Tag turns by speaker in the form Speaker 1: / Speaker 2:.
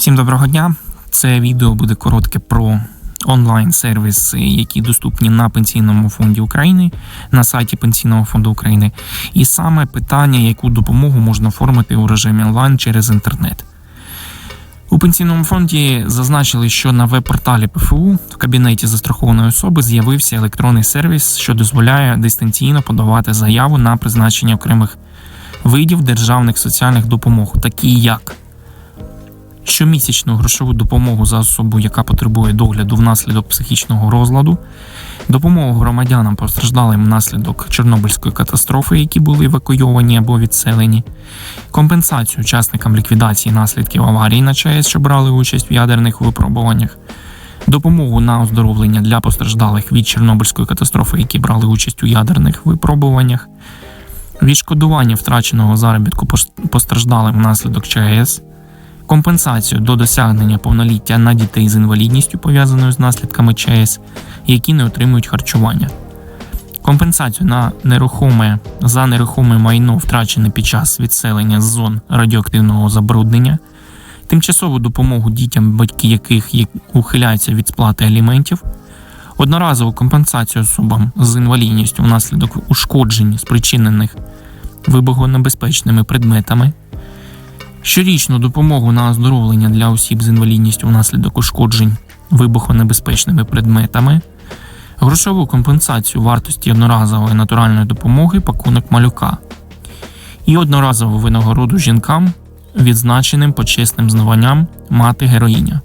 Speaker 1: Всім доброго дня. Це відео буде коротке про онлайн-сервіси, які доступні на Пенсійному фонді України, на сайті Пенсійного фонду України, і саме питання, яку допомогу можна оформити у режимі онлайн через інтернет. У пенсійному фонді зазначили, що на веб-порталі ПФУ в кабінеті застрахованої особи з'явився електронний сервіс, що дозволяє дистанційно подавати заяву на призначення окремих видів державних соціальних допомог, такі як щомісячну грошову допомогу за особу, яка потребує догляду внаслідок психічного розладу, допомогу громадянам постраждалим внаслідок Чорнобильської катастрофи, які були евакуйовані або відселені, компенсацію учасникам ліквідації наслідків аварії на ЧАЕС, що брали участь в ядерних випробуваннях, допомогу на оздоровлення для постраждалих від Чорнобильської катастрофи, які брали участь у ядерних випробуваннях, відшкодування втраченого заробітку постраждалим внаслідок ЧАЕС, компенсацію до досягнення повноліття на дітей з інвалідністю, пов'язаною з наслідками ЧАЕС, які не отримують харчування, компенсацію на нерухоме за нерухоме майно, втрачене під час відселення з зон радіоактивного забруднення, тимчасову допомогу дітям, батьки яких ухиляються від сплати аліментів, одноразову компенсацію особам з інвалідністю внаслідок ушкоджень, спричинених вибухонебезпечними предметами, щорічну допомогу на оздоровлення для осіб з інвалідністю внаслідок ушкоджень вибухонебезпечними предметами, грошову компенсацію вартості одноразової натуральної допомоги пакунок малюка і одноразову винагороду жінкам, відзначеним почесним званням мати героїня.